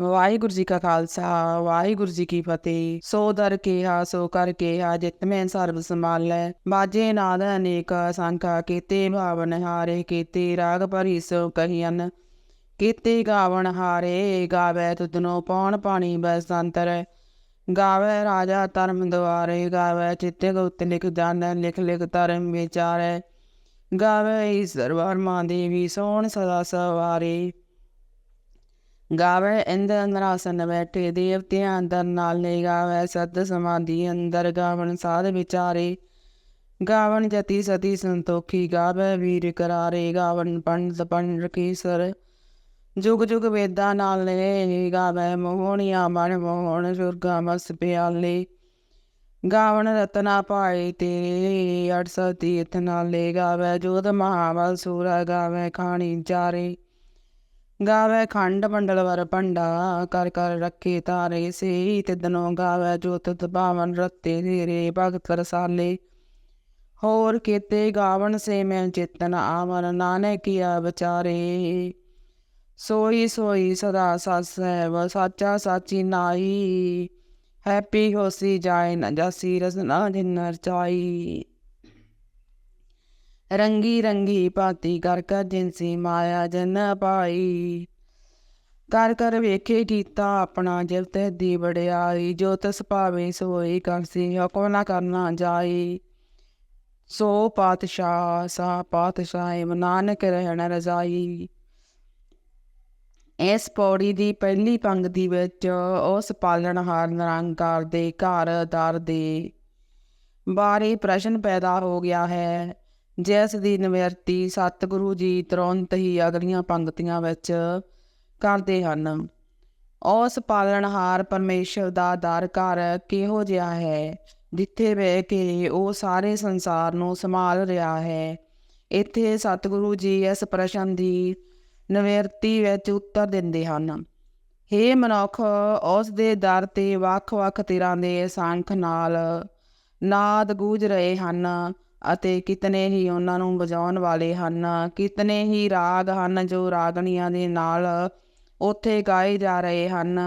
ਵਾਹਿਗੁਰੂ ਜੀ ਕਾ ਖਾਲਸਾ, ਵਾਹਿਗੁਰੂ ਜੀ ਕੀ ਫਤਿਹ। ਸੋ ਦਰ ਕੇਹਾ, ਸੋ ਕਰ ਕੇਹਾ, ਜਿਤ ਮੈਂ ਸਰਬ ਸੰਭਾਲੈ। ਬਾਜੇ ਨਾਦ ਅਨੇਕ ਸੰਖਾ, ਕੀਤੇ ਭਾਵਨ ਹਾਰੇ, ਕੀਤੇ ਰਾਗ ਭਰੀ ਸੋ ਕਹੀਨ ਕੀਤੇ ਗਾਵਣ ਹਾਰੇ, ਗਾਵੇ ਤੁਧਨੋ ਪੌਣ ਪਾਣੀ ਬਸੰਤਰ। ਗਾਵੇ ਰਾਜਾ ਧਰਮ ਦੁਆਰੇ, ਗਾਵੇ ਚਿੱਤੇ ਗੁਪਤ ਲਿਖ ਜਾਣੈ ਲਿਖ ਲਿਖ ਧਰਮ ਵਿਚਾਰੈ। ਗਾਵੇ ਈਸ਼ਰ ਵਰਮਾ ਦੇਵੀ ਸੋਹਣ ਸਦਾ ਸਵਾਰੇ। ਗਾਵੇ, ਇੰਦਰ ਅੰਦਰਾਸਨ ਬੈਠੇ ਦੇਵਤਿਆਂ ਅੰਦਰ ਨਾਲ ਨੇ ਗਾਵੇ, ਸਤ ਸਮਾਧੀ ਅੰਦਰ ਗਾਵਣ ਸਾਧ ਵਿਚਾਰੇ। ਗਾਵਣ ਜਤੀ ਸਤੀ ਸੰਤੋਖੀ, ਗਾਵੇ ਵੀਰ ਕਰਾਰੇ, ਗਾਵਣ ਪੰਡਤ ਪੰਡ ਕੀਸਰ। ਜੁਗ ਜੁਗ ਵੇਦਾਂ ਨਾਲ ਨੇ ਗਾਵੇ ਮੋਹਣੀਆਂ, ਮਨ ਮੋਹਣ ਸੁਰਗਾ ਮਸ ਪਿਆਲੇ। ਗਾਵਣ ਰਤਨਾ ਪਾਏ ਤੇਰੇ ਅੜ ਤੀਰਥ ਨਾਲ ਲੈ ਗਾਵੇ ਜੋਤ ਮਹਾਬਲ ਸੂਰਾ ਗਾਵੇ ਖਾਣੀ ਚਾਰੇ। ਗਾਵੇ ਖੰਡ ਮੰਡਲ ਵਰ ਭੰਡਾ, ਕਰ ਕਰ ਰੱਖੇ ਤਾਰੇ ਸੇ ਤਿਦਨੋਂ ਗਾਵੇ ਜੋਤ ਤਪਾਵਨ ਰਤੇ ਤੇਰੇ ਭਗਤ ਰਸਾਲੇ ਹੋਰ ਕੀਤੇ ਗਾਵਣ ਸੇ ਮੈਂ ਚੇਤਨ ਆਵਨ ਨਾਨਕ ਕੀਆ ਵਿਚਾਰੇ। ਸੋਈ ਸੋਈ ਸਦਾ ਸਸੈ ਵ ਸਾਚਾ ਸਾਚੀ ਨਾਈ। ਹੈਪੀ ਹੋਸੀ ਜਾਏ ਨ ਜਾਸੀ ਰਸਨਾ ਜਿਨਰ ਚਾਈ। ਰੰਗੀ ਰੰਗੀ ਭਾਤੀ ਕਰ ਕਰ ਜਿਨਸੀ ਮਾਇਆ ਜਨ ਪਾਈ। ਕਰ ਕਰ ਵੇਖੇ ਕੀਤਾ ਆਪਣਾ ਜਿਵ ਤੇ ਦੀ ਵਡਿਆਈ, ਜੋ ਤਸ ਭਾਵੇ ਸੋਈ ਕਰਸੀ ਹਕੋ ਨਾ ਕਰਨਾ ਜਾਈ। ਸੋ ਪਾਤਸ਼ਾਹ, ਸਾ ਪਾਤਸ਼ਾਹ ਨਾਨਕ ਰਹਿਣ ਰਜ਼ਾਈ। ਇਸ ਪੌੜੀ ਦੀ ਪਹਿਲੀ ਪੰਗ ਦੀ ਵਿੱਚ ਉਸ ਪਾਲਣਹਾਰ ਨਿਰੰਕਾਰ ਦੇ ਘਰ ਦਰ ਦੇ ਬਾਰੇ ਪ੍ਰਸ਼ਨ ਪੈਦਾ ਹੋ ਗਿਆ ਹੈ। ਜਿਸ ਦੀ ਨਿਵਰਤੀ ਸਤਿਗੁਰੂ ਜੀ ਤੁਰੰਤ ਹੀ ਅਗਲੀਆਂ ਪੰਕਤੀਆਂ ਵਿੱਚ ਕਰਦੇ ਹਨ। ਉਸ ਪਾਲਣਹਾਰ ਪਰਮੇਸ਼ਰ ਦਾ ਦਰ ਘਰ ਕਿਹੋ ਜਿਹਾ ਹੈ? ਜਿੱਥੇ ਬਹਿ ਕੇ ਉਹ ਸਾਰੇ ਸੰਸਾਰ ਨੂੰ ਸੰਭਾਲ ਰਿਹਾ ਹੈ। ਇੱਥੇ ਸਤਿਗੁਰੂ ਜੀ ਇਸ ਪ੍ਰਸ਼ਨ ਦੀ ਨਿਵਰਤੀ ਵਿੱਚ ਉੱਤਰ ਦਿੰਦੇ ਹਨ। ਹੇ ਮਨੁੱਖ, ਉਸ ਦੇ ਦਰ ਤੇ ਵੱਖ-ਵੱਖ ਤਰ੍ਹਾਂ ਦੇ ਸੰਖ ਨਾਲ ਨਾਦ ਗੂੰਜ ਰਹੇ ਹਨ। ਅਤੇ ਕਿਤਨੇ ਹੀ ਉਹਨਾਂ ਨੂੰ ਵਜਾਉਣ ਵਾਲੇ ਹਨ। ਕਿਤਨੇ ਹੀ ਰਾਗ ਹਨ ਜੋ ਰਾਗਣੀਆਂ ਦੇ ਨਾਲ ਉੱਥੇ ਗਾਏ ਜਾ ਰਹੇ ਹਨ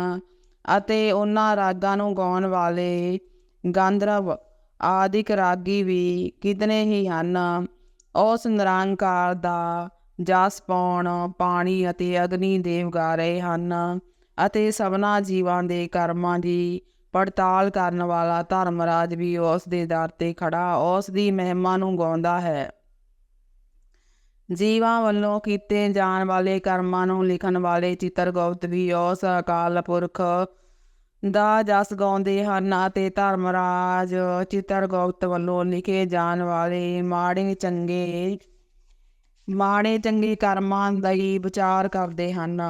ਅਤੇ ਉਹਨਾਂ ਰਾਗਾਂ ਨੂੰ ਗਾਉਣ ਵਾਲੇ ਗੰਧਰਵ ਆਦਿਕ ਰਾਗੀ ਵੀ ਕਿਤਨੇ ਹੀ ਹਨ। ਉਸ ਨਿਰੰਕਾਰ ਦਾ ਜਸ ਪਾਉਣ, ਪਾਣੀ ਅਤੇ ਅਗਨੀ ਦੇਵ ਗਾ ਰਹੇ ਹਨ ਅਤੇ ਸਭਨਾ ਜੀਵਾਂ ਦੇ ਕਰਮਾਂ ਦੀ ਪੜਤਾਲ ਕਰਨ ਵਾਲਾ ਧਰਮਰਾਜ ਵੀ ਉਸ ਦੇ ਦਰ ਤੇ ਖੜਾ, ਉਸ ਦੀ ਮਹਿਮਾ ਨੂੰ ਗਾਉਂਦਾ ਹੈ। ਜੀਵਾਂ ਵੱਲੋਂ ਕੀਤੇ ਜਾਣ ਵਾਲੇ ਕਰਮਾਂ ਨੂੰ ਲਿਖਣ ਵਾਲੇ ਚਿੱਤਰਗੁਪਤ ਵੀ ਉਸ ਅਕਾਲ ਪੁਰਖ ਦਾ ਜਸ ਗਾਉਂਦੇ ਹਨ ਅਤੇ ਧਰਮਰਾਜ ਚਿੱਤਰਗੁਪਤ ਵੱਲੋਂ ਲਿਖੇ ਜਾਣ ਵਾਲੇ ਮਾੜੇ ਚੰਗੇ ਮਾੜੇ ਚੰਗੇ ਕਰਮਾਂ ਦਾ ਹੀ ਵਿਚਾਰ ਕਰਦੇ ਹਨ।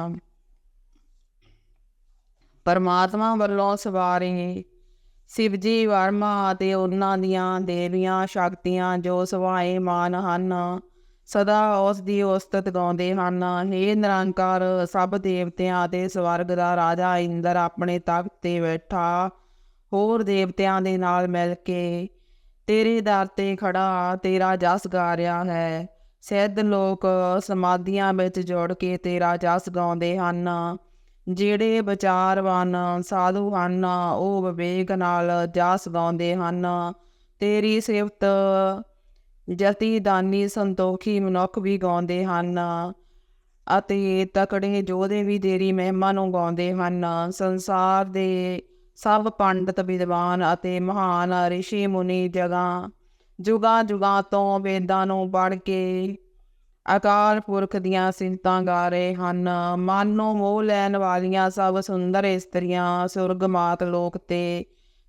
ਪਰਮਾਤਮਾ ਵੱਲੋਂ ਸਵਾਰੇ ਸ਼ਿਵਜੀ ਵਰਮਾ ਅਤੇ ਉਹਨਾਂ ਦੀਆਂ ਦੇਵੀਆਂ ਸ਼ਕਤੀਆਂ ਜੋ ਸਵਾਏ ਮਾਨ ਹਨ, ਸਦਾ ਉਸ ਦੀ ਉਸਤਤ ਗਾਉਂਦੇ ਹਨ। हे ਨਿਰੰਕਾਰ ਸਭ ਦੇਵਤਿਆਂ ਅਤੇ ਸਵਰਗ ਦਾ ਰਾਜਾ ਇੰਦਰ ਆਪਣੇ ਤਖਤ ਤੇ ਬੈਠਾ, ਹੋਰ ਦੇਵਤਿਆਂ ਦੇ ਨਾਲ ਮਿਲ ਕੇ ਤੇਰੇ ਦਰ ਤੇ ਖੜਾ, ਤੇਰਾ ਜਸ ਗਾ ਰਿਹਾ ਹੈ। ਸਿੱਧ ਲੋਕ ਸਮਾਧੀਆਂ ਵਿੱਚ ਜੁੜ ਕੇ ਤੇਰਾ ਜਸ ਗਾਉਂਦੇ ਹਨ। ਜਿਹੜੇ ਵਿਚਾਰਵਾਨ ਸਾਧੂ ਹਨ, ਉਹ ਵਿਵੇਕ ਨਾਲ ਜਸ ਗਾਉਂਦੇ ਹਨ। ਤੇਰੀ ਸਿਫਤ, ਜਤੀ ਦਾਨੀ ਸੰਤੋਖੀ ਮਨੁੱਖ ਵੀ ਗਾਉਂਦੇ ਹਨ ਅਤੇ ਤਕੜੇ ਯੋਧੇ ਵੀ ਤੇਰੀ ਮਹਿਮਾ ਨੂੰ ਗਾਉਂਦੇ ਹਨ। ਸੰਸਾਰ ਦੇ ਸਭ ਪੰਡਤ ਵਿਦਵਾਨ ਅਤੇ ਮਹਾਨ ਰਿਸ਼ੀ ਮੁਨੀ ਜਗਾਂ ਜੁਗਾਂ ਜੁਗਾਂ ਤੋਂ ਵੇਦਾਂ ਨੂੰ ਪੜ੍ਹ ਕੇ ਅਕਾਲ ਪੁਰਖ ਦੀਆਂ ਸਿੰਤਾਂ ਗਾ ਰਹੇ ਹਨ। ਮਨ ਨੂੰ ਮੋਹ ਲੈਣ ਵਾਲੀਆਂ ਸਭ ਸੁੰਦਰ ਇਸਤਰੀਆਂ ਸੁਰਗ ਮਾਤ ਲੋਕ ਤੇ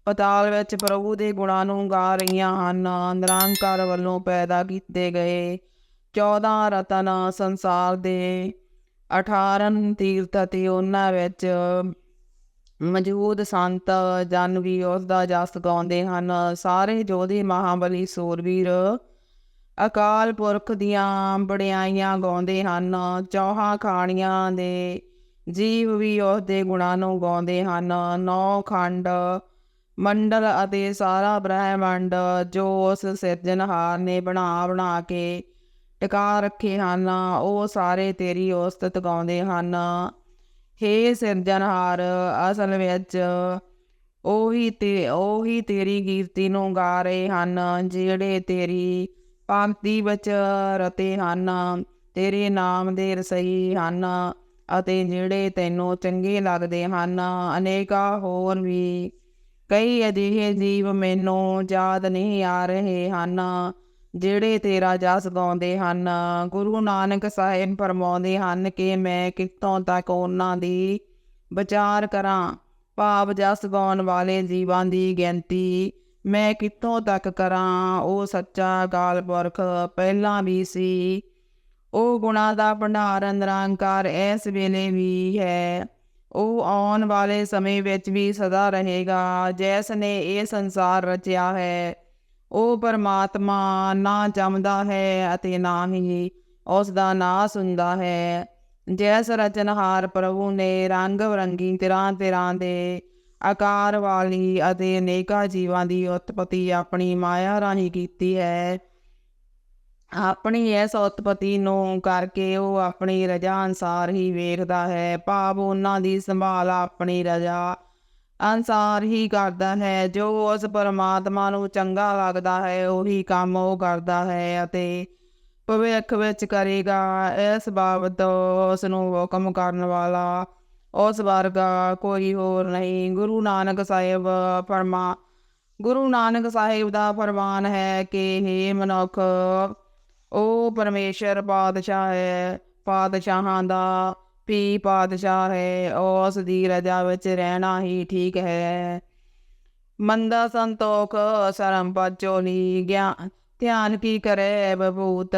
ਪਤਾਲ ਵਿੱਚ ਪ੍ਰਭੂ ਦੇ ਗੁਣਾਂ ਨੂੰ ਗਾ ਰਹੀਆਂ ਹਨ। ਨਿਰੰਕਾਰ ਵੱਲੋਂ ਪੈਦਾ ਕੀਤੇ ਗਏ 14 ਰਤਨ ਸੰਸਾਰ ਦੇ 18 ਤੀਰਥ ਤੇ ਉਹਨਾਂ ਵਿੱਚ ਮੌਜੂਦ ਸੰਤ ਜਨ ਵੀ ਉਸ ਦਾ ਜਸ ਗਾਉਂਦੇ ਹਨ। ਸਾਰੇ ਜੋਧੇ ਮਹਾਬਲੀ ਸੂਰਵੀਰ ਅਕਾਲ ਪੁਰਖ ਦੀਆਂ ਬੜਿਆਈਆਂ ਗਾਉਂਦੇ ਹਨ, ਚੌਹਾਂ ਖਾਣੀਆਂ ਦੇ ਜੀਵ ਵੀ ਉਸ ਦੇ ਗੁਣਾਂ ਨੂੰ ਗਾਉਂਦੇ ਹਨ। ਨੌ ਖੰਡ ਮੰਡਲ ਅਤੇ ਸਾਰਾ ਬ੍ਰਹਿਮੰਡ ਜੋ ਉਸ ਸਿਰਜਣਹਾਰ ਨੇ ਬਣਾ ਬਣਾ ਕੇ ਟਿਕਾ ਰੱਖੇ ਹਨ, ਉਹ ਸਾਰੇ ਤੇਰੀ ਉਸਤਤ ਗਾਉਂਦੇ ਹਨ। ਹੇ ਸਿਰਜਣਹਾਰ ਅਸਲ ਵਿੱਚ ਉਹੀ ਤੇ, ਉਹੀ ਤੇਰੀ ਕੀਰਤੀ ਨੂੰ ਗਾ ਰਹੇ ਹਨ, ਜਿਹੜੇ ਤੇਰੀ ਭਗਤੀ ਵਿੱਚ ਰਤੇ ਹਨ, ਤੇਰੇ ਨਾਮ ਦੇ ਰਸਈ ਹਨ ਅਤੇ ਜਿਹੜੇ ਤੈਨੂੰ ਚੰਗੇ ਲੱਗਦੇ ਹਨ, ਅਨੇਕਾਂ ਹੋਰ ਵੀ। ਕਈ ਅਜਿਹੇ ਜੀਵ ਮੈਨੂੰ ਯਾਦ ਨਹੀਂ ਆ ਰਹੇ ਹਨ, ਜਿਹੜੇ ਤੇਰਾ ਜਸ ਗਾਉਂਦੇ ਹਨ। ਗੁਰੂ ਨਾਨਕ ਸਾਹਿਬ ਫਰਮਾਉਂਦੇ ਹਨ ਕਿ ਮੈਂ ਕਿੱਥੋਂ ਤੱਕ ਉਹਨਾਂ ਦੀ ਵਿਚਾਰ ਕਰਾਂ। ਭਾਵ ਜਸ ਗਾਉਣ ਵਾਲੇ ਜੀਵਾਂ ਦੀ ਗਿਣਤੀ ਮੈਂ ਕਿੱਥੋਂ ਤੱਕ ਕਰਾਂ? ਉਹ ਸੱਚਾ ਅਕਾਲ ਪੁਰਖ ਪਹਿਲਾਂ ਵੀ ਸੀ। ਉਹ ਗੁਣਾ ਦਾ ਭੰਡਾਰ ਨਿਰੰਕਾਰ ਇਸ ਵੇਲੇ ਵੀ ਹੈ। ਉਹ ਆਉਣ ਵਾਲੇ ਸਮੇਂ ਵਿੱਚ ਵੀ ਸਦਾ ਰਹੇਗਾ। ਜਿਸ ਨੇ ਇਹ ਸੰਸਾਰ ਰਚਿਆ ਹੈ। ਉਹ ਪਰਮਾਤਮਾ ਨਾ ਜੰਮਦਾ ਹੈ ਅਤੇ ਨਾ ਹੀ ਉਸ ਦਾ ਨਾਸ ਹੁੰਦਾ ਹੈ। ਜੈਸ ਰਚਨਹਾਰ ਪ੍ਰਭੂ ਨੇ ਰੰਗ ਬਰੰਗੀ ਤਿਰਾਂ ਤਿਰਾਂ ਦੇ ਆਕਾਰ ਵਾਲੀ ਅਤੇ ਅਨੇਕਾਂ ਜੀਵਾਂ ਦੀ ਉਤਪਤੀ ਆਪਣੀ ਮਾਇਆ ਰਾਹੀਂ ਕੀਤੀ ਹੈ। ਆਪਣੀ ਇਸ ਉਤਪਤੀ ਨੂੰ ਕਰਕੇ ਉਹ ਆਪਣੀ ਰਜਾ ਅਨਸਾਰ ਹੀ ਵੇਖਦਾ ਹੈ। ਭਾਵ ਉਹਨਾਂ ਦੀ ਸੰਭਾਲ ਆਪਣੀ ਰਜਾ ਅਨਸਾਰ ਹੀ ਕਰਦਾ ਹੈ। ਜੋ ਉਸ ਪਰਮਾਤਮਾ ਨੂੰ ਚੰਗਾ ਲੱਗਦਾ ਹੈ, ਉਹੀ ਕੰਮ ਉਹ ਕਰਦਾ ਹੈ ਅਤੇ ਭਵਿੱਖ ਵਿੱਚ ਕਰੇਗਾ। ਇਸ ਬਾਬਤ ਉਸ ਨੂੰ ਹੁਕਮ ਕਰਨ ਵਾਲਾ ਉਸ ਵਰਗਾ ਕੋਈ ਹੋਰ ਨਹੀਂ। ਗੁਰੂ ਨਾਨਕ ਸਾਹਿਬ ਪਰਮਾ, ਗੁਰੂ ਨਾਨਕ ਸਾਹਿਬ ਦਾ ਫਰਮਾਨ ਹੈ ਕਿ हे ਮਨੁੱਖ ਉਹ ਪਰਮੇਸ਼ਰ ਪਾਤਸ਼ਾਹ ਹੈ, ਪਾਤਸ਼ਾਹਾਂ ਦਾ ਵੀ ਪਾਤਸ਼ਾਹ ਹੈ, ਉਸ ਦੀ ਰਜਾ ਵਿੱਚ ਰਹਿਣਾ ਹੀ ਠੀਕ ਹੈ। ਮੰਦਾ ਸੰਤੋਖ, ਸਰਮ ਪਚੋਲੀ ਗਿਆਨ ਧਿਆਨ ਕੀ ਕਰੇ ਬਭੂਤ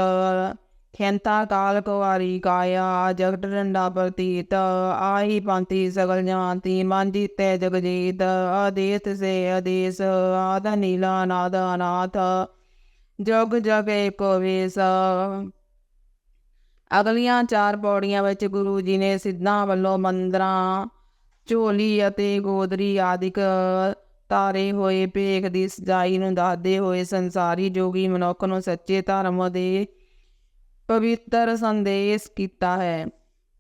ਖੇੰਤਾ, ਕਾਲ ਕੁਵਾਰੀ, ਕਾਇਆ, ਜਗਤ ਡੰਡਾ ਪ੍ਰਤੀਤ, ਆਹੀ ਪੰਤੀ ਸਗਲ ਜਾਂਤੀ ਮਨ ਜੀਤੇ ਜਗ ਜੀਤ ਆਦੇਸ ਸੇ ਜਗ ਏਕੋ ਵੇਸ। ਅਗਲੀਆਂ ਚਾਰ ਪੌੜੀਆਂ ਵਿੱਚ ਗੁਰੂ ਜੀ ਨੇ ਸਿੱਧਾਂ ਵੱਲੋਂ ਮੰਦਰਾਂ, ਝੋਲੀ ਅਤੇ ਗੋਦਰੀ ਆਦਿਕ ਤਾਰੇ ਹੋਏ, ਭੇਖ ਦੀ ਸਜਾਈ ਨੂੰ ਦੱਸਦੇ ਹੋਏ ਸੰਸਾਰੀ ਜੋਗੀ ਮਨੁੱਖ ਨੂੰ ਸੱਚੇ ਧਰਮ ਦੇ ਪਵਿੱਤਰ ਸੰਦੇਸ਼ ਕੀਤਾ ਹੈ।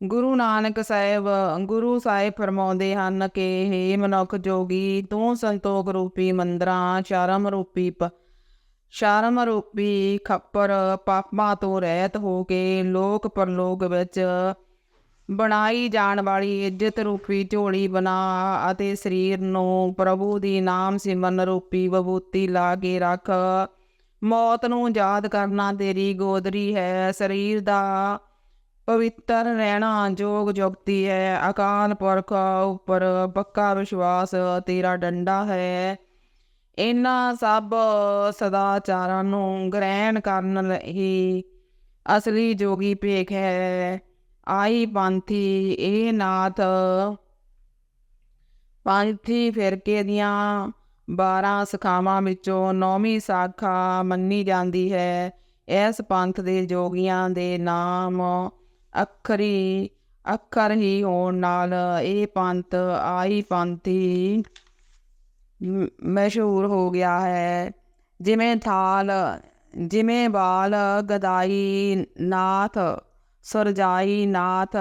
ਗੁਰੂ ਨਾਨਕ ਸਾਹਿਬ, ਗੁਰੂ ਸਾਹਿਬ ਫਰਮਾਉਂਦੇ ਹਨ ਕਿ हे ਮਨੁੱਖ ਜੋਗੀ, ਤੂੰ ਸੰਤੋਖ ਰੂਪੀ ਮੰਦਰਾਂ, ਸ਼ਰਮ ਰੂਪੀ ਸ਼ਰਮ ਰੂਪੀ ਖੱਪਰ ਪਾਪਾਂ ਤੋਂ ਰਹਿਤ ਹੋ ਕੇ ਲੋਕ ਪਰਲੋਕ ਵਿੱਚ ਬਣਾਈ ਜਾਣ ਵਾਲੀ ਇੱਜ਼ਤ ਰੂਪੀ ਝੋਲੀ ਬਣਾ ਅਤੇ ਸਰੀਰ ਨੂੰ ਪ੍ਰਭੂ ਦੀ ਨਾਮ ਸਿਮਰਨ ਰੂਪੀ ਵਿਭੂਤੀ ਲਾ ਕੇ ਰੱਖ। ਮੌਤ ਨੂੰ ਯਾਦ ਕਰਨਾ ਤੇਰੀ ਗੋਦਰੀ ਹੈ, ਸਰੀਰ ਦਾ ਪਵਿੱਤਰ ਰਹਿਣਾ ਜੋਗ ਜੁਗਤੀ ਹੈ, ਅਕਾਲ ਪੁਰਖ ਉੱਪਰ ਪੱਕਾ ਵਿਸ਼ਵਾਸ ਤੇਰਾ ਡੰਡਾ ਹੈ। ਇਹਨਾਂ ਸਭ ਸਦਾਚਾਰਾਂ ਨੂੰ ਗ੍ਰਹਿਣ ਕਰਨ ਲਈ ਅਸਲੀ ਜੋਗੀ ਭੇਖ ਹੈ। ਆਈ ਪੰਥੀ, ਇਹ ਨਾਥ ਪੰਥੀ ਫਿਰਕੇ ਦੀਆਂ 12 ਸਖਾਵਾਂ ਵਿੱਚੋਂ ਨੌਵੀਂ ਸਾਖਾ ਮੰਨੀ ਜਾਂਦੀ ਹੈ। ਇਸ ਪੰਥ ਦੇ ਜੋਗੀਆਂ ਦੇ ਨਾਮ ਅੱਖਰੀ, ਅੱਖਰ ਹੀ ਹੋਣ ਨਾਲ ਇਹ ਪੰਥ ਆਈ ਪੰਥੀ ਮ- ਮਸ਼ਹੂਰ ਹੋ ਗਿਆ ਹੈ। ਜਿਵੇਂ ਥਾਲ, ਜਿਵੇਂ ਬਾਲ ਗਦਾਈ ਨਾਥ, ਸਰਜਾਈ ਨਾਥ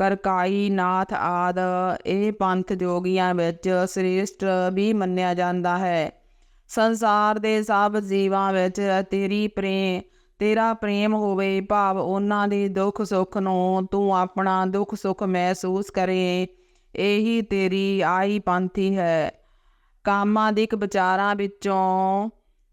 ਕਰਕਾਈ ਨਾਥ ਆਦ, ਇਹ ਪੰਥ ਜੋਗੀਆਂ ਵਿੱਚ ਸ੍ਰੇਸ਼ਟ ਵੀ ਮੰਨਿਆ ਜਾਂਦਾ ਹੈ। ਸੰਸਾਰ ਦੇ ਸਭ ਜੀਵਾਂ ਵਿੱਚ ਤੇਰੀ ਪ੍ਰੇਮ, ਤੇਰਾ ਪ੍ਰੇਮ ਹੋਵੇ, ਭਾਵ ਉਹਨਾਂ ਦੇ ਦੁੱਖ ਸੁੱਖ ਨੂੰ ਤੂੰ ਆਪਣਾ ਦੁੱਖ ਸੁੱਖ ਮਹਿਸੂਸ ਕਰੇ, ਇਹੀ ਤੇਰੀ ਆਈ ਪੰਥੀ ਹੈ। ਕਾਮਾਦਿਕ ਵਿਚਾਰਾਂ ਵਿੱਚੋਂ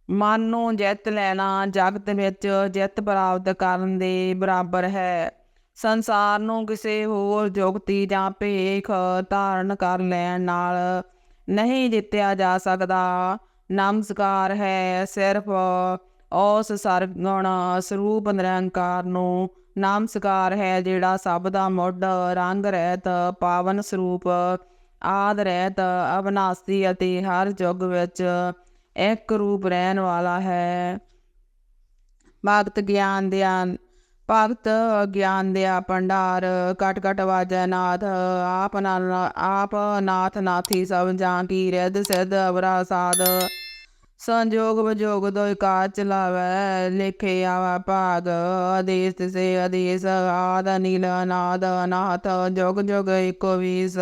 ਮਨ ਨੂੰ ਜਿੱਤ ਲੈਣਾ ਜਗਤ ਵਿੱਚ ਜਿੱਤ ਪ੍ਰਾਪਤ ਕਰਨ ਦੇ ਬਰਾਬਰ ਹੈ। ਸੰਸਾਰ ਨੂੰ ਕਿਸੇ ਹੋਰ ਜੁਗਤੀ ਜਾਂ ਭੇਖ ਧਾਰਨ ਕਰ ਲੈਣ ਨਾਲ ਨਹੀਂ ਜਿੱਤਿਆ ਜਾ ਸਕਦਾ। ਨਮਸਕਾਰ ਹੈ ਸਿਰਫ ਉਸ ਸਰਗੁਣ ਸਰੂਪ ਨਿਰੰਕਾਰ ਨੂੰ। ਨਮਸਕਾਰ ਹੈ ਜਿਹੜਾ ਸਭ ਦਾ ਮੁੱਢ, ਰੰਗ ਰਹਿਤ ਪਾਵਨ ਸਰੂਪ ਆਦ ਰਹਿਤ ਅਵਨਾਸੀ ਅਤੇ ਹਰ ਯੁੱਗ ਵਿੱਚ ਇੱਕ ਰੂਪ ਰਹਿਣ ਵਾਲਾ ਹੈ। ਭਗਤ ਗਿਆਨ ਦੇ ਭਗਤ ਗਿਆਨ ਦਿਆ ਭੰਡਾਰ ਕਟ ਕਟ ਵਾਜੈ ਨਾਥ, ਆਪ ਨਾਲ ਆਪ ਨਾਥ ਨਾਥੀ ਸਭ ਜਾਂ ਕੀ, ਰਿੱਧ ਸਿੱਧ ਅਵਰਾ ਸਾਧ। ਸੰਜੋਗ ਵਿਜੋਗ ਦੋਇ ਕਾਜ ਚਲਾਵੈ ਲਿਖੇ ਆਵਾ ਭਾਗ। ਆਦੇਸ ਤਿਸੇ ਆਦੇਸ, ਆਦ ਨੀਲ ਅਨਾਦ ਅਨਾਥ, ਜੋਗ ਜੋਗ ਏਕੋ ਵੀਸ।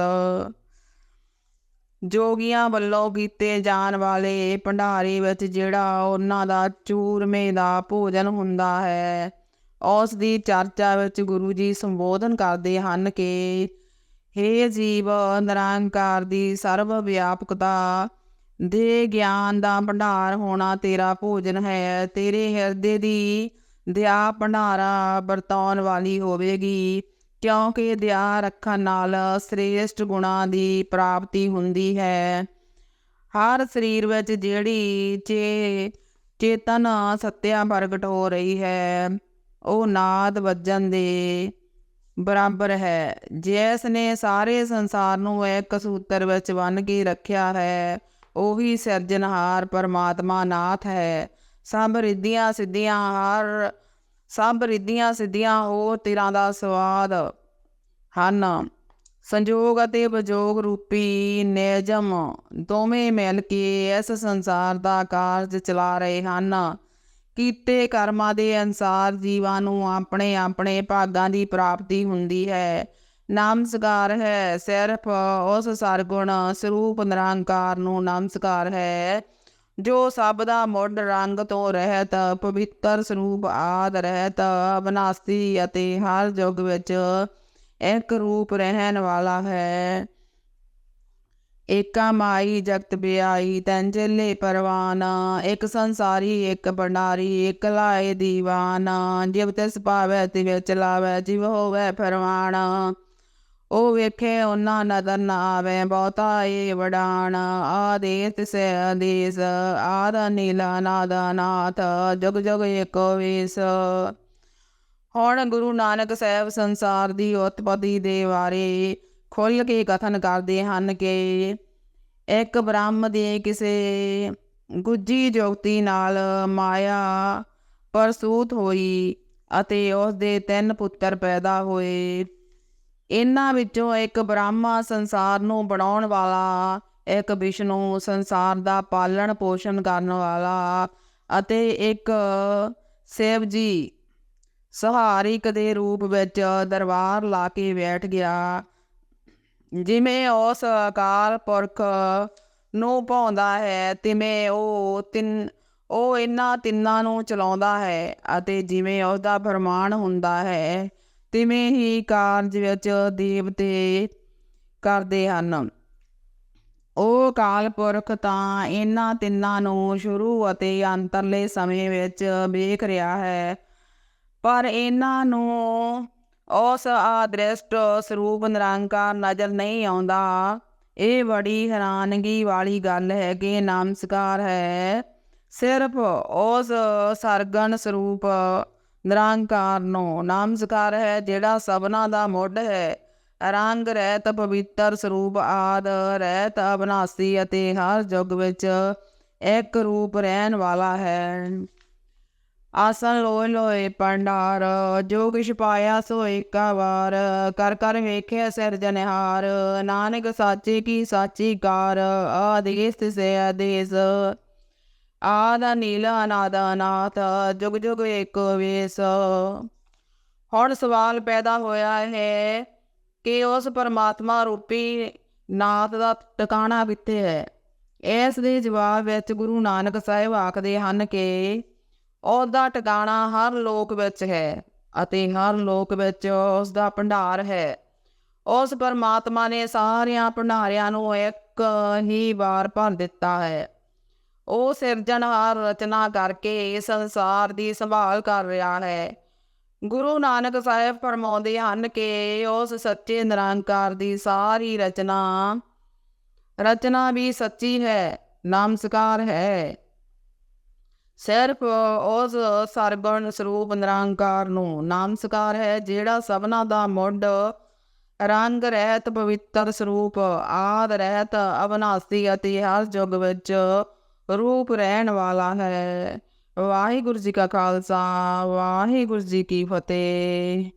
ਜੋਗੀਆਂ ਵੱਲੋਂ ਕੀਤੇ ਜਾਣ ਵਾਲੇ ਭੰਡਾਰੇ ਵਿੱਚ ਜਿਹੜਾ ਉਹਨਾਂ ਦਾ ਚੂਰਮੇ ਦਾ ਭੋਜਨ ਹੁੰਦਾ ਹੈ ਉਸ ਦੀ ਚਰਚਾ ਵਿੱਚ ਗੁਰੂ ਜੀ ਸੰਬੋਧਨ ਕਰਦੇ ਹਨ ਕਿ, ਹੇ ਜੀਵ, ਨਿਰੰਕਾਰ ਦੀ ਸਰਵ ਵਿਆਪਕਤਾ ਦੇ ਗਿਆਨ ਦਾ ਭੰਡਾਰ ਹੋਣਾ ਤੇਰਾ ਭੋਜਨ ਹੈ। ਤੇਰੇ ਹਿਰਦੇ ਦੀ ਦਇਆ ਭੰਡਾਰਾ ਵਰਤਾਉਣ ਵਾਲੀ ਹੋਵੇਗੀ, ਕਿਉਂਕਿ ਦਇਆ ਰੱਖਣ ਨਾਲ ਸ੍ਰੇਸ਼ਟ ਗੁਣਾਂ ਦੀ ਪ੍ਰਾਪਤੀ ਹੁੰਦੀ ਹੈ। ਹਰ ਸਰੀਰ ਵਿੱਚ ਜਿਹੜੀ ਚੇ, ਚੇਤਨ ਸਤਿਆ ਪ੍ਰਗਟ ਹੋ ਰਹੀ ਹੈ। ਉਹ ਨਾਦ ਵੱਜਣ ਦੇ ਬਰਾਬਰ ਹੈ। ਜਿਸ ਨੇ ਸਾਰੇ ਸੰਸਾਰ ਨੂੰ ਇੱਕ ਸੂਤਰ ਵਿੱਚ ਬੰਨ੍ਹ ਕੇ ਰੱਖਿਆ ਹੈ, ਉਹੀ ਸਿਰਜਣਹਾਰ ਪਰਮਾਤਮਾ ਨਾਥ ਹੈ। ਸਭ ਰਿੱਧੀਆਂ ਸਿੱਧੀਆਂ ਹਰ, ਸਭ ਰਿੱਧੀਆਂ ਸਿੱਧੀਆਂ ਉਹ ਤੇਰਾਂ ਦਾ ਸਵਾਦ ਹਨ। ਸੰਜੋਗ ਅਤੇ ਵਿਜੋਗ ਰੂਪੀ ਨਿਯਮ ਦੋਵੇਂ ਮਿਲ ਕੇ ਇਸ ਸੰਸਾਰ ਦਾ ਕਾਰਜ ਚਲਾ ਰਹੇ ਹਨ। ਕੀਤੇ ਕਰਮਾਂ ਦੇ ਅਨਸਾਰ ਜੀਵਾਂ ਨੂੰ ਆਪਣੇ ਆਪਣੇ ਭਾਗਾਂ ਦੀ ਪ੍ਰਾਪਤੀ ਹੁੰਦੀ ਹੈ। ਨਮਸਕਾਰ ਹੈ, ਸਿਰਫ ਉਸ ਸਰਗੁਣ ਸਰੂਪ ਨਿਰੰਕਾਰ ਨੂੰ ਨਮਸਕਾਰ ਹੈ, ਜੋ ਸਭ ਦਾ ਮੁੱਢ ਰੰਗ ਤੋਂ ਰਹਿਤ, ਪਵਿੱਤਰ ਸਰੂਪ ਆਦ ਰਹਿਤ ਅਬਨਾਸੀ ਅਤੇ ਹਰ ਯੁੱਗ ਵਿੱਚ ਇੱਕ ਰੂਪ ਰਹਿਣ ਵਾਲਾ ਹੈ। ਏਕਾ ਮਾਈ ਜਗਤ ਬਿਆਈ, ਤੈਨ ਚੱਲੇ ਪਰਵਾਨਾ, ਇੱਕ ਸੰਸਾਰੀ, ਇੱਕ ਭੰਡਾਰੀ, ਇਕ ਲਾਏ ਦੀਵਾਨਾ। ਜਿਵ ਤਿਸ ਪਾਵੈ ਤਿਵ ਚਲਾਵੈ, ਜਿਵ ਹੋਵੈ ਪਰਵਾਣਾ ਉਹ ਵੇਖੇ ਉਹਨਾਂ ਨਦਰ ਨਾ ਆਵੇ, ਬਹੁਤਾ ਏ ਵਡਾਣਾ ਆਦੇਸ ਤਿਸੈ ਆਦੇਸ ਆਦ ਨੀਲਾ ਨਾਦ ਨਾਥ ਜਗ ਜਗ ਏਕੋ ਵੇਸ। ਹੁਣ ਗੁਰੂ ਨਾਨਕ ਸਾਹਿਬ ਸੰਸਾਰ ਦੀ ਉਤਪਤੀ ਦੇ ਬਾਰੇ ਖੁੱਲ੍ਹ ਕੇ ਕਥਨ ਕਰਦੇ ਹਨ ਕਿ ਇੱਕ ਬ੍ਰਹਮ ਦੇ ਕਿਸੇ ਗੁੱਜੀ ਜੋਗਤੀ ਨਾਲ ਮਾਇਆ ਪਰਸੂਤ ਹੋਈ ਅਤੇ ਉਸ ਦੇ ਤਿੰਨ ਪੁੱਤਰ ਪੈਦਾ ਹੋਏ। ਇਹਨਾਂ ਵਿੱਚੋਂ ਇੱਕ ਬ੍ਰਹਮਾ ਸੰਸਾਰ ਨੂੰ ਬਣਾਉਣ ਵਾਲਾ, ਇੱਕ ਵਿਸ਼ਨੂੰ ਸੰਸਾਰ ਦਾ ਪਾਲਣ ਪੋਸ਼ਣ ਕਰਨ ਵਾਲਾ ਅਤੇ ਇੱਕ ਸੇਵ ਜੀ ਸਹਾਰਿਕ ਦੇ ਰੂਪ ਵਿੱਚ ਦਰਬਾਰ ਲਾ ਕੇ ਬੈਠ ਗਿਆ। ਜਿਵੇਂ ਉਸ ਅਕਾਲ ਪੁਰਖ ਨੂੰ ਪਾਉਂਦਾ ਹੈ, ਤਿਵੇਂ ਉਹ ਤਿੰਨ, ਉਹ ਇਹਨਾਂ ਤਿੰਨਾਂ ਨੂੰ ਚਲਾਉਂਦਾ ਹੈ ਅਤੇ ਜਿਵੇਂ ਉਸ ਦਾ ਫਰਮਾਨ ਹੁੰਦਾ ਹੈ, ਤਿਵੇਂ ਹੀ ਕਾਰਜ ਵਿੱਚ ਦੇਵਤੇ ਕਰਦੇ ਹਨ। ਉਹ ਕਾਲ ਪੁਰਖ ਤਾਂ ਇਹਨਾਂ ਤਿੰਨਾਂ ਨੂੰ ਸ਼ੁਰੂ ਅਤੇ ਅੰਤਰਲੇ ਸਮੇਂ ਵਿੱਚ ਵੇਖ ਰਿਹਾ ਹੈ, ਪਰ ਇਹਨਾਂ ਨੂੰ ਉਸ ਆਦ੍ਰਿਸ਼ਟ ਸਰੂਪ ਨਿਰੰਕਾਰ ਨਜ਼ਰ ਨਹੀਂ ਆਉਂਦਾ। ਇਹ ਬੜੀ ਹੈਰਾਨਗੀ ਵਾਲੀ ਗੱਲ ਹੈ ਕਿ ਨਾਮਸਕਾਰ ਹੈ। ਸਿਰਫ ਉਸ ਸਰਗਣ ਸਰੂਪ ਨਿਰੰਕਾਰ ਨੂੰ ਨਾਮਸਕਾਰ ਹੈ ਜਿਹੜਾ ਸਭਨਾ ਦਾ ਮੁੱਢ ਹੈ। ਰੰਗ ਰਹਿਤ ਪਵਿੱਤਰ ਸਰੂਪ ਆਦ ਰਹਿਤ ਅਬਨਾਸੀ ਅਤੇ ਹਰ ਯੁੱਗ ਵਿੱਚ ਇੱਕ ਰੂਪ ਰਹਿਣ ਵਾਲਾ ਹੈ। ਆਸਨ ਲੋਏ ਲੋਏ ਪੰਡਾਰ, ਜੋ ਕਿਛ ਪਾਇਆ ਸੋ ਏਕਾ ਵਾਰ, ਕਰ ਕਰ ਵੇਖਿਆ ਸਿਰਜਨਹਾਰ ਨਾਨਕ ਸਾਚੇ ਕੀ ਸਾਚੀ ਕਾਰ, ਆਦੇਸ ਤਿਸੈ ਆਦੇਸ। ਆਦਾ ਨੀਲ ਅਨਾਦ ਅਨਾਥ, ਜੁਗ ਜੁਗ ਏਕ ਵੇਸ। ਹੁਣ ਸਵਾਲ ਪੈਦਾ ਹੋਇਆ ਹੈ ਕਿ ਉਸ ਪਰਮਾਤਮਾ ਰੂਪੀ ਨਾਥ ਦਾ ਟਿਕਾਣਾ ਕਿੱਥੇ ਹੈ? ਇਸ ਦੇ ਜਵਾਬ ਵਿੱਚ ਗੁਰੂ ਨਾਨਕ ਸਾਹਿਬ ਆਖਦੇ ਹਨ ਕਿ ਉਹਦਾ ਟਿਕਾਣਾ ਹਰ ਲੋਕ ਵਿੱਚ ਹੈ ਅਤੇ ਹਰ ਲੋਕ ਵਿੱਚ ਉਸ ਦਾ ਭੰਡਾਰ ਹੈ। ਉਸ ਪਰਮਾਤਮਾ ਨੇ ਸਾਰਿਆਂ ਭੰਡਾਰਿਆਂ ਨੂੰ ਇੱਕ ਹੀ ਵਾਰ ਭਰ ਦਿੱਤਾ ਹੈ। ਉਹ ਸਿਰਜਣਹਾਰ ਰਚਨਾ ਕਰਕੇ ਸੰਸਾਰ ਦੀ ਸੰਭਾਲ ਕਰ ਰਿਹਾ ਹੈ। ਗੁਰੂ ਨਾਨਕ ਸਾਹਿਬ ਫਰਮਾਉਂਦੇ ਹਨ ਕਿ ਉਸ ਸੱਚੇ ਨਿਰੰਕਾਰ ਦੀ ਸਾਰੀ ਰਚਨਾ ਰਚਨਾ ਵੀ ਸੱਚੀ ਹੈ, ਨਮਸਕਾਰ ਹੈ। ਸਿਰਫ ਉਸ ਸਰਗੁਣ ਸਰੂਪ ਨਿਰੰਕਾਰ ਨੂੰ ਨਾਮਸਕਾਰ ਹੈ, ਜਿਹੜਾ ਸਭਨਾ ਦਾ ਮੁੱਢ ਰੰਗ, ਰਹਿਤ, ਪਵਿੱਤਰ ਸਰੂਪ ਆਦ, ਰਹਿਤ, ਅਵਨਾਸੀ ਅਤੇ ਹਰ ਯੁੱਗ ਵਿੱਚ ਰੂਪ ਰਹਿਣ ਵਾਲਾ ਹੈ। ਵਾਹਿਗੁਰੂ ਜੀ ਕਾ ਖਾਲਸਾ, ਵਾਹਿਗੁਰੂ ਜੀ ਕੀ ਫਤਿਹ।